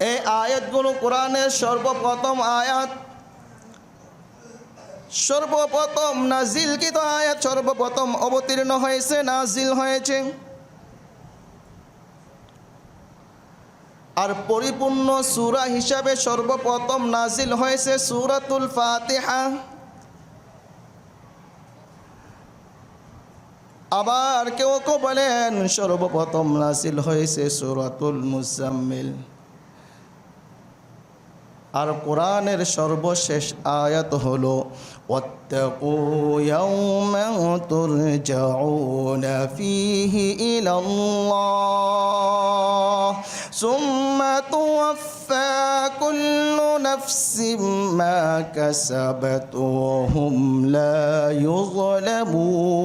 এই আয়াতগুলো কোরআনের সর্বপ্রথম আয়াত। সর্বপ্রথম নাজিলকৃত আয়াত? সর্বপ্রথম অবতীর্ণ হয়েছে, নাজিল হয়েছে। আর পরিপূর্ণ সুরা হিসাবে সর্বপ্রথম নাজিল হয়েছে সূরাতুল ফাতিহা। আবার কেউ কেউ বলেন, সর্বপ্রথম নাজিল হয়েছে সূরাতুল মুজাম্মিল। আর কোরআনের সর্বশেষ আয়াত হলো واتقوا يوما ترجعون فيه إلى الله ثم توفى كل نفس ما كسبت وهم لا يظلمون